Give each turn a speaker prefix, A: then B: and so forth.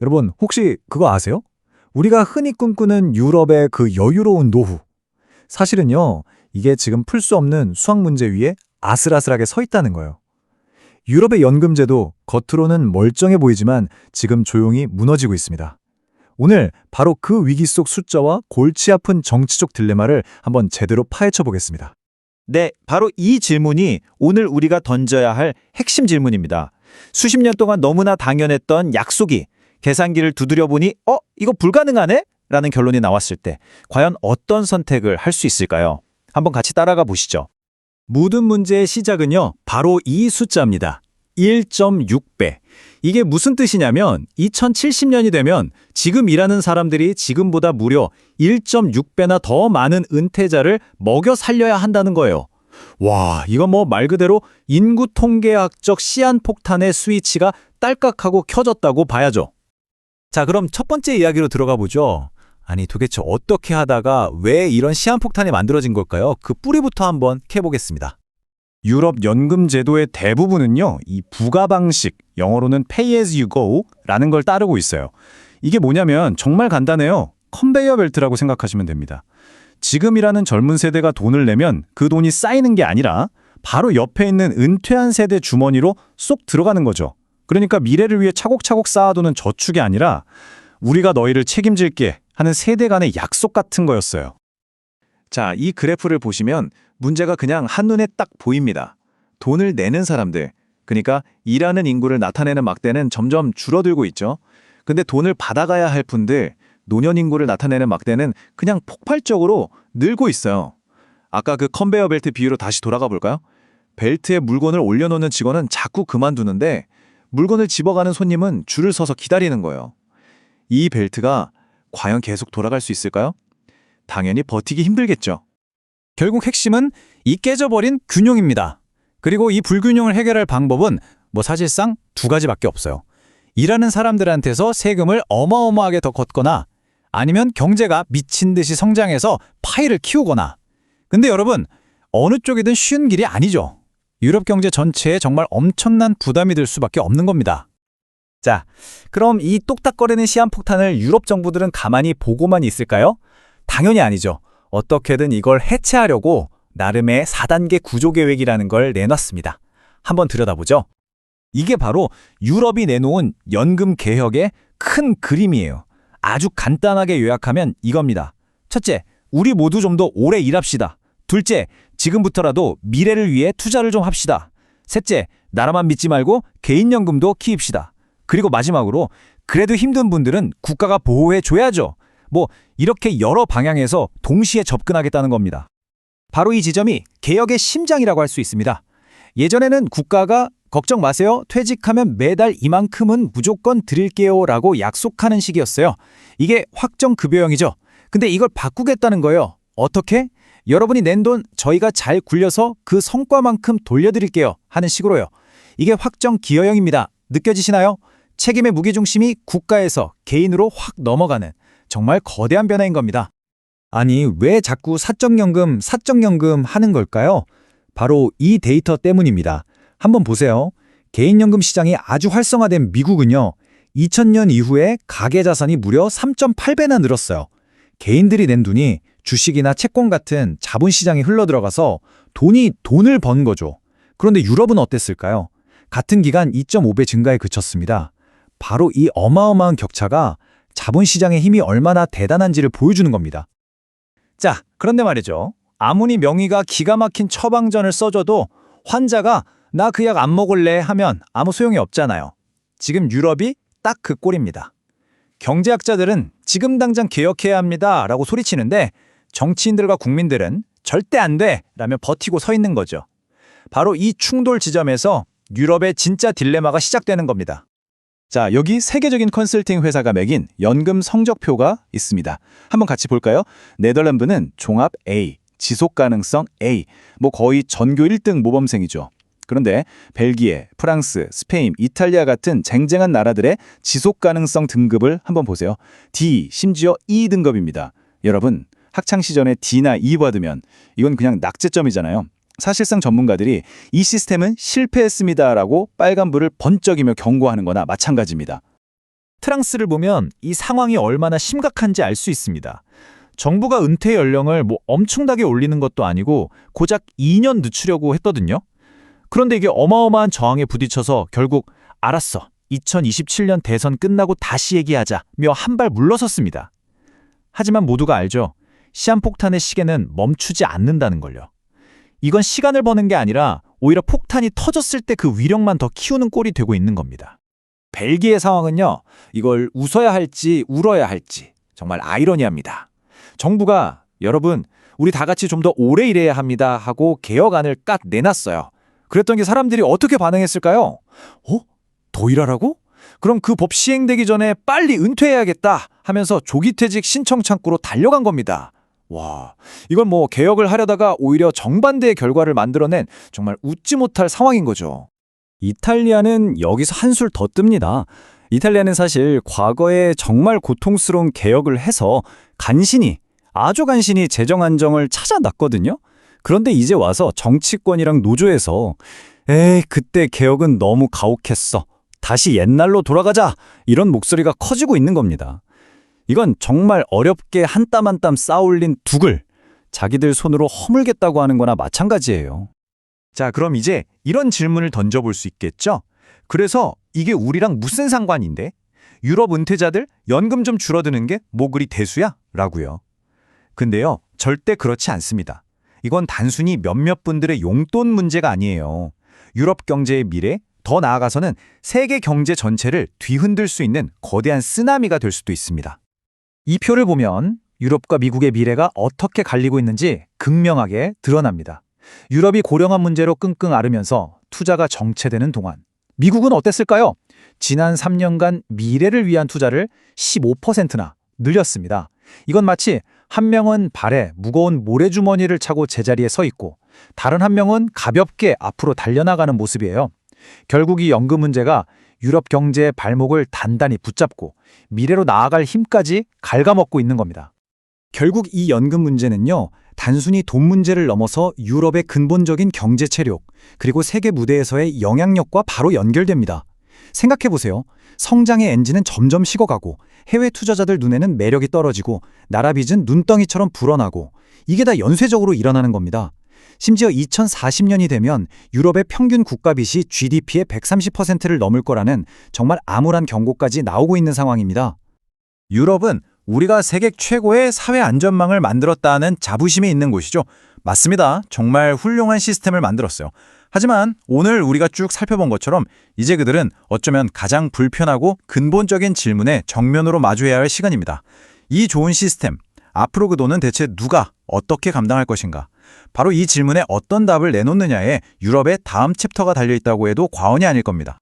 A: 여러분, 혹시 그거 아세요? 우리가 흔히 꿈꾸는 유럽의 그 여유로운 노후. 사실은요, 이게 지금 풀 수 없는 수학 문제 위에 아슬아슬하게 서 있다는 거예요. 유럽의 연금제도 겉으로는 멀쩡해 보이지만 지금 조용히 무너지고 있습니다. 오늘 바로 그 위기 속 숫자와 골치 아픈 정치적 딜레마를 한번 제대로 파헤쳐 보겠습니다.
B: 네, 바로 이 질문이 오늘 우리가 던져야 할 핵심 질문입니다. 수십 년 동안 너무나 당연했던 약속이 계산기를 두드려 보니 어, 이거 불가능하네? 라는 결론이 나왔을 때 과연 어떤 선택을 할 수 있을까요? 한번 같이 따라가 보시죠.
A: 모든 문제의 시작은요, 바로 이 숫자입니다. 1.6배. 이게 무슨 뜻이냐면 2070년이 되면 지금 일하는 사람들이 지금보다 무려 1.6배나 더 많은 은퇴자를 먹여 살려야 한다는 거예요. 와, 이건 뭐 말 그대로 인구 통계학적 시한폭탄의 스위치가 딸깍하고 켜졌다고 봐야죠. 자, 그럼 첫 번째 이야기로 들어가 보죠. 아니, 도대체 어떻게 하다가 왜 이런 시한폭탄이 만들어진 걸까요? 그 뿌리부터 한번 캐보겠습니다. 유럽 연금 제도의 대부분은요, 이 부가 방식, 영어로는 pay as you go 라는 걸 따르고 있어요. 이게 뭐냐면 정말 간단해요. 컨베이어 벨트라고 생각하시면 됩니다. 지금이라는 젊은 세대가 돈을 내면 그 돈이 쌓이는 게 아니라 바로 옆에 있는 은퇴한 세대 주머니로 쏙 들어가는 거죠. 그러니까 미래를 위해 차곡차곡 쌓아두는 저축이 아니라 우리가 너희를 책임질게 하는 세대 간의 약속 같은 거였어요. 자, 이 그래프를 보시면 문제가 그냥 한눈에 딱 보입니다. 돈을 내는 사람들, 그러니까 일하는 인구를 나타내는 막대는 점점 줄어들고 있죠. 근데 돈을 받아가야 할 분들, 노년 인구를 나타내는 막대는 그냥 폭발적으로 늘고 있어요. 아까 그 컨베이어 벨트 비유로 다시 돌아가 볼까요? 벨트에 물건을 올려놓는 직원은 자꾸 그만두는데 물건을 집어가는 손님은 줄을 서서 기다리는 거예요. 이 벨트가 과연 계속 돌아갈 수 있을까요? 당연히 버티기 힘들겠죠. 결국 핵심은 이 깨져버린 균형입니다. 그리고 이 불균형을 해결할 방법은 뭐 사실상 두 가지밖에 없어요. 일하는 사람들한테서 세금을 어마어마하게 더 걷거나 아니면 경제가 미친 듯이 성장해서 파이를 키우거나. 근데 여러분, 어느 쪽이든 쉬운 길이 아니죠. 유럽 경제 전체에 정말 엄청난 부담이 될 수밖에 없는 겁니다. 자, 그럼 이 똑딱거리는 시한폭탄을 유럽 정부들은 가만히 보고만 있을까요? 당연히 아니죠. 어떻게든 이걸 해체하려고 나름의 4단계 구조 계획이라는 걸 내놨습니다. 한번 들여다보죠. 이게 바로 유럽이 내놓은 연금 개혁의 큰 그림이에요. 아주 간단하게 요약하면 이겁니다. 첫째, 우리 모두 좀 더 오래 일합시다. 둘째, 지금부터라도 미래를 위해 투자를 좀 합시다. 셋째, 나라만 믿지 말고 개인연금도 키웁시다. 그리고 마지막으로 그래도 힘든 분들은 국가가 보호해 줘야죠. 뭐 이렇게 여러 방향에서 동시에 접근하겠다는 겁니다. 바로 이 지점이 개혁의 심장이라고 할 수 있습니다. 예전에는 국가가 걱정 마세요. 퇴직하면 매달 이만큼은 무조건 드릴게요 라고 약속하는 식이었어요. 이게 확정급여형이죠. 근데 이걸 바꾸겠다는 거예요. 어떻게? 여러분이 낸 돈 저희가 잘 굴려서 그 성과만큼 돌려드릴게요 하는 식으로요. 이게 확정 기여형입니다. 느껴지시나요? 책임의 무게중심이 국가에서 개인으로 확 넘어가는 정말 거대한 변화인 겁니다. 아니, 왜 자꾸 사적연금, 사적연금 하는 걸까요? 바로 이 데이터 때문입니다. 한번 보세요. 개인연금 시장이 아주 활성화된 미국은요. 2000년 이후에 가계 자산이 무려 3.8배나 늘었어요. 개인들이 낸 돈이 주식이나 채권 같은 자본시장에 흘러들어가서 돈이 돈을 번 거죠. 그런데 유럽은 어땠을까요? 같은 기간 2.5배 증가에 그쳤습니다. 바로 이 어마어마한 격차가 자본시장의 힘이 얼마나 대단한지를 보여주는 겁니다. 자, 그런데 말이죠. 아무리 명의가 기가 막힌 처방전을 써줘도 환자가 나 그 약 안 먹을래 하면 아무 소용이 없잖아요. 지금 유럽이 딱 그 꼴입니다. 경제학자들은 지금 당장 개혁해야 합니다 라고 소리치는데 정치인들과 국민들은 절대 안 돼! 라며 버티고 서 있는 거죠. 바로 이 충돌 지점에서 유럽의 진짜 딜레마가 시작되는 겁니다. 자, 여기 세계적인 컨설팅 회사가 매긴 연금 성적표가 있습니다. 한번 같이 볼까요? 네덜란드는 종합 A, 지속 가능성 A, 뭐 거의 전교 1등 모범생이죠. 그런데 벨기에, 프랑스, 스페인, 이탈리아 같은 쟁쟁한 나라들의 지속 가능성 등급을 한번 보세요. D, 심지어 E 등급입니다. 여러분, 학창 시절에 D나 E 받으면 이건 그냥 낙제점이잖아요. 사실상 전문가들이 이 시스템은 실패했습니다라고 빨간불을 번쩍이며 경고하는 거나 마찬가지입니다.
B: 트랑스를 보면 이 상황이 얼마나 심각한지 알 수 있습니다. 정부가 은퇴 연령을 뭐 엄청나게 올리는 것도 아니고 고작 2년 늦추려고 했거든요. 그런데 이게 어마어마한 저항에 부딪혀서 결국 알았어. 2027년 대선 끝나고 다시 얘기하자며 한 발 물러섰습니다. 하지만 모두가 알죠. 시한폭탄의 시계는 멈추지 않는다는 걸요. 이건 시간을 버는 게 아니라 오히려 폭탄이 터졌을 때 그 위력만 더 키우는 꼴이 되고 있는 겁니다.
C: 벨기에 상황은요, 이걸 웃어야 할지 울어야 할지 정말 아이러니합니다. 정부가 여러분, 우리 다 같이 좀 더 오래 일해야 합니다 하고 개혁안을 깍 내놨어요. 그랬던 게 사람들이 어떻게 반응했을까요? 어? 더 일하라고? 그럼 그 법 시행되기 전에 빨리 은퇴해야겠다 하면서 조기퇴직 신청 창구로 달려간 겁니다. 와, 이건 뭐 개혁을 하려다가 오히려 정반대의 결과를 만들어낸 정말 웃지 못할 상황인 거죠.
A: 이탈리아는 여기서 한술 더 뜹니다. 이탈리아는 사실 과거에 정말 고통스러운 개혁을 해서 간신히, 아주 간신히 재정 안정을 찾아놨거든요. 그런데 이제 와서 정치권이랑 노조에서 에이, 그때 개혁은 너무 가혹했어. 다시 옛날로 돌아가자. 이런 목소리가 커지고 있는 겁니다. 이건 정말 어렵게 한 땀 한 땀 쌓아올린 둑을 자기들 손으로 허물겠다고 하는 거나 마찬가지예요.
C: 자, 그럼 이제 이런 질문을 던져볼 수 있겠죠? 그래서 이게 우리랑 무슨 상관인데? 유럽 은퇴자들 연금 좀 줄어드는 게 뭐 그리 대수야? 라고요. 근데요, 절대 그렇지 않습니다. 이건 단순히 몇몇 분들의 용돈 문제가 아니에요. 유럽 경제의 미래, 더 나아가서는 세계 경제 전체를 뒤흔들 수 있는 거대한 쓰나미가 될 수도 있습니다.
B: 이 표를 보면 유럽과 미국의 미래가 어떻게 갈리고 있는지 극명하게 드러납니다. 유럽이 고령화 문제로 끙끙 앓으면서 투자가 정체되는 동안 미국은 어땠을까요? 지난 3년간 미래를 위한 투자를 15%나 늘렸습니다. 이건 마치 한 명은 발에 무거운 모래주머니를 차고 제자리에 서 있고 다른 한 명은 가볍게 앞으로 달려나가는 모습이에요. 결국 이 연금 문제가 유럽 경제의 발목을 단단히 붙잡고 미래로 나아갈 힘까지 갉아먹고 있는 겁니다.
A: 결국 이 연금 문제는요, 단순히 돈 문제를 넘어서 유럽의 근본적인 경제 체력, 그리고 세계 무대에서의 영향력과 바로 연결됩니다. 생각해보세요. 성장의 엔진은 점점 식어가고, 해외 투자자들 눈에는 매력이 떨어지고, 나라 빚은 눈덩이처럼 불어나고, 이게 다 연쇄적으로 일어나는 겁니다. 심지어 2040년이 되면 유럽의 평균 국가 빚이 GDP의 130%를 넘을 거라는 정말 암울한 경고까지 나오고 있는 상황입니다.
C: 유럽은 우리가 세계 최고의 사회 안전망을 만들었다는 자부심이 있는 곳이죠. 맞습니다. 정말 훌륭한 시스템을 만들었어요. 하지만 오늘 우리가 쭉 살펴본 것처럼 이제 그들은 어쩌면 가장 불편하고 근본적인 질문에 정면으로 마주해야 할 시간입니다. 이 좋은 시스템, 앞으로 그 돈은 대체 누가 어떻게 감당할 것인가? 바로 이 질문에 어떤 답을 내놓느냐에 유럽의 다음 챕터가 달려있다고 해도 과언이 아닐 겁니다.